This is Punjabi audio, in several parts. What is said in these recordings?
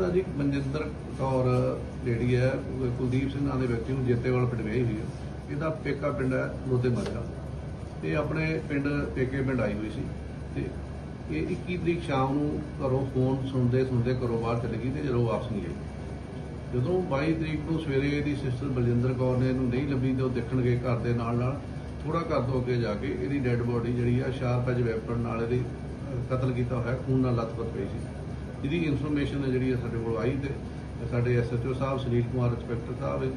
ਤਾਂ ਜੀ, ਮਨਜਿੰਦਰ ਕੌਰ ਜਿਹੜੀ ਹੈ, ਉਹ ਕੁਲਦੀਪ ਸਿੰਘ ਨਾਂ ਦੇ ਵਿਅਕਤੀ ਨੂੰ ਜੇਤੇਵਾਲ ਪਿੰਡ ਵਿਆਹੀ ਹੋਈ ਹੈ। ਇਹਦਾ ਪੇਕਾ ਪਿੰਡ ਹੈ ਲੋਦੇ ਮਾਜਰਾ ਇਹ ਆਪਣੇ ਪਿੰਡ, ਪੇਕੇ ਪਿੰਡ ਆਈ ਹੋਈ ਸੀ। ਤੇ ਇਹ 21 ਤਰੀਕ ਸ਼ਾਮ ਨੂੰ ਘਰੋਂ ਫੋਨ ਸੁਣਦੇ ਸੁਣਦੇ ਘਰੋਂ ਬਾਹਰ ਚਲੀ ਗਈ ਤੇ ਜਦੋਂ ਵਾਪਸ ਨਹੀਂ ਆਈ। ਜਦੋਂ 22 ਤਰੀਕ ਨੂੰ ਸਵੇਰੇ ਇਹਦੀ ਸਿਸਟਰ ਬਲਜਿੰਦਰ ਕੌਰ ਨੇ ਇਹਨੂੰ ਨਹੀਂ ਲੱਭੀ ਤੇ ਉਹ ਦੇਖਣ ਗਏ ਘਰ ਦੇ ਨਾਲ ਨਾਲ ਥੋੜਾ ਘਰ ਤੋਂ ਅੱਗੇ ਜਾ ਕੇ ਇਹਦੀ ਡੈੱਡ ਬੋਡੀ ਜਿਹੜੀ ਆ, ਸ਼ਾਰਪ ਐਜ ਵੈਪਨ ਨਾਲ ਇਹਦੀ ਕਤਲ ਕੀਤਾ ਹੋਇਆ, ਖੂਨ ਨਾਲ ਲੱਥਪੱਥ ਪਈ ਸੀ। ਇਹਦੀ ਇਨਫੋਰਮੇਸ਼ਨ ਹੈ ਜਿਹੜੀ ਆ ਸਾਡੇ ਕੋਲ ਆਈ ਤੇ ਸਾਡੇ ਐਸਐਚਓ ਸਾਹਿਬ, ਸੁਨੀਲ ਕੁਮਾਰ, ਇੰਸਪੈਕਟਰ ਸਾਹਿਬ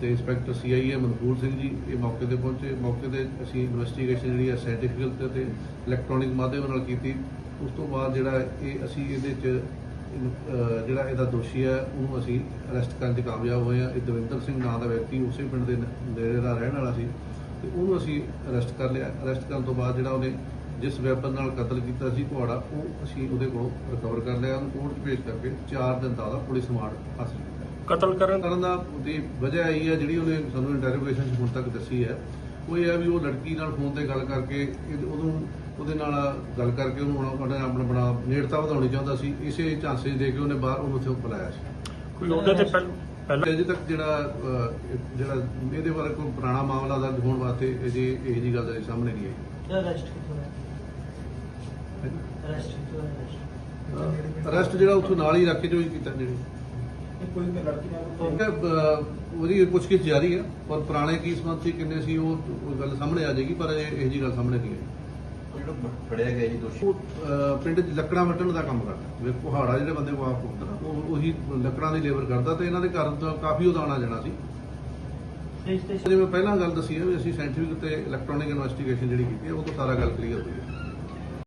ਤੇ ਇੰਸਪੈਕਟਰ ਸੀਆਈਏ ਮਨਪੂਰ ਸਿੰਘ ਜੀ ਇਹ ਮੌਕੇ ਤੇ ਪਹੁੰਚੇ। ਮੌਕੇ ਤੇ ਅਸੀਂ ਇਨਵੈਸਟੀਗੇਸ਼ਨ ਜਿਹੜੀ ਹੈ ਸਾਇੰਟੀਫਿਕਲ ਤੇ ਇਲੈਕਟ੍ਰੋਨਿਕ ਮਾਧਿਅਮ ਨਾਲ ਕੀਤੀ। ਉਸ ਤੋਂ ਬਾਅਦ ਜਿਹੜਾ ਇਹ ਅਸੀਂ ਇਹਦੇ ਚ ਜਿਹੜਾ ਇਹਦਾ ਦੋਸ਼ੀ ਹੈ, ਉਹਨੂੰ ਅਸੀਂ ਅਰੈਸਟ ਕਰਨ 'ਚ ਕਾਮਯਾਬ ਹੋਏ ਆ ਇਹ ਦਵਿੰਦਰ ਸਿੰਘ ਨਾਂ ਦਾ ਵਿਅਕਤੀ, ਉਸੇ ਪਿੰਡ ਦੇ ਨੇੜੇ ਦਾ ਰਹਿਣ ਵਾਲਾ ਸੀ। ਤੇ ਉਹਨੂੰ ਅਸੀਂ ਅਰੈਸਟ ਕਰ ਲਿਆ। ਅਰੈਸਟ ਕਰਨ ਤੋਂ ਬਾਅਦ ਜਿਹੜਾ ਉਹਨੇ ਜਿਸ ਵੈਪਨ ਨਾਲ ਕਤਲ ਕੀਤਾ ਸੀ ਕੁਹਾੜਾ ਉਹ ਅਸੀਂ ਉਹਦੇ ਕੋਲੋਂ ਰਿਕਵਰ ਕਰ ਲਿਆ ਉਹਨੂੰ ਕੋਰਟ 'ਚ ਪੇਸ਼ ਕਰਕੇ 4 ਦਿਨ ਦਾ ਉਹਦਾ ਪੁਲਿਸ ਰਿਮਾਂਡ ਹਾਸਲ ਕੀਤਾ। ਕਤਲ ਕਰਨ ਕਰਨ ਦਾ ਦੀ ਵਜ੍ਹਾ ਇਹ ਹੈ ਜਿਹੜੀ ਉਹਨੇ ਸਾਨੂੰ ਇੰਟਰੋਗੇਸ਼ਨ 'ਚ ਹੁਣ ਤੱਕ ਦੱਸੀ ਹੈ। ਉਹ ਇਹ ਹੈ ਵੀ ਉਹ ਲੜਕੀ ਨਾਲ ਫੋਨ ਤੇ ਗੱਲ ਕਰਕੇ ਉਹਨੂੰ ਉਹਦੇ ਨਾਲ ਗੱਲ ਕਰਕੇ ਉਹਨੂੰ ਆਪਣਾ ਆਪਣਾ ਬਣਾ ਨੇੜਤਾ ਵਧਾਉਣੀ ਚਾਹੁੰਦਾ ਸੀ। ਇਸੇ ਝਾਂਸੇ 'ਚ ਦੇ ਕੇ ਉਹਨੇ ਬਾਹਰ ਉਹਨੂੰ ਉੱਥੇ ਬੁਲਾਇਆ ਸੀ। ਕੋਈ ਉਹਦੇ ਤੇ ਪਹਿਲ- ਪਹਿਲਾਂ ਅਜੇ ਤੱਕ ਜਿਹੜਾ ਅਹ, ਜਿਹੜਾ ਇਹਦੇ ਬਾਰੇ ਕੋਈ ਪੁਰਾਣਾ ਮਾਮਲਾ ਦਰਜ ਹੋਣ ਵਾਸਤੇ ਅਜੇ ਇਹ ਜੀ ਗੱਲ ਅਜੇ ਸਾਹਮਣੇ ਨਹੀਂ ਆਈ। ਅਰੈਸਟ ਕਿੱਥੋਂ ਹੈ ਅਰੈਸਟ ਕਿੱਥੋਂ ਹੈ ਅਰੈਸਟ ਜਿਹੜਾ ਉੱਥੋਂ ਨਾਲ ਹੀ ਰੱਖ ਕੇ ਜੋ ਕੀਤਾ ਜਿਹੜੀ। ਕੋਈ ਲੜਕੀ ਠੀਕ ਹੈ, ਅਹ, ਉਹਦੀ ਪੁੱਛਗਿੱਛ ਜਾਰੀ ਹੈ ਪਰ ਪੁਰਾਣੇ ਕੀ ਸੰਬੰਧ ਸੀ ਕਿੰਨੇ ਸੀ ਉਹ ਉਹ ਗੱਲ ਸਾਹਮਣੇ ਆ ਜਾਏਗੀ ਪਰ ਇਹ ਇਹ ਜੀ ਗੱਲ ਸਾਹਮਣੇ ਨਹੀਂ ਆਈ। ਜਿਹੜਾ ਫੜਿਆ ਗਿਆ ਜੀ ਦੋਸ਼ੀ। ਉਹ ਅਹ, ਪਿੰਡ 'ਚ ਲੱਕੜਾਂ ਵੱਢਣ ਦਾ ਕੰਮ ਕਰਦਾ। ਵੇ ਕੁਹਾੜਾ ਜਿਹੜੇ ਬੰਦੇ ਕੋ ਆਪ ਹੁੰਦਾ ਉਹ ਉਹੀ ਲੱਕੜਾਂ ਦੀ ਲੇਬਰ ਕਰਦਾ ਤੇ ਇਹਨਾਂ ਦੇ ਘਰ ਤੋਂ ਕਾਫੀ ਉਹਦਾ ਆਉਣਾ ਜਾਣਾ ਸੀ। ਜਿਵੇਂ ਪਹਿਲਾਂ ਗੱਲ ਦੱਸੀ ਹੈ ਵੀ ਅਸੀਂ ਸਾਇੰਟੀਫਿਕ ਤੇ ਇਲੈਕਟ੍ਰੋਨਿਕ ਇਨਵੈਸਟੀਗੇਸ਼ਨ ਜਿਹੜੀ ਕੀਤੀ ਹੈ ਉਹ ਤੋਂ ਸਾਰਾ ਗੱਲ ਕਲੀਅਰ ਹੋਈ ਹੈ।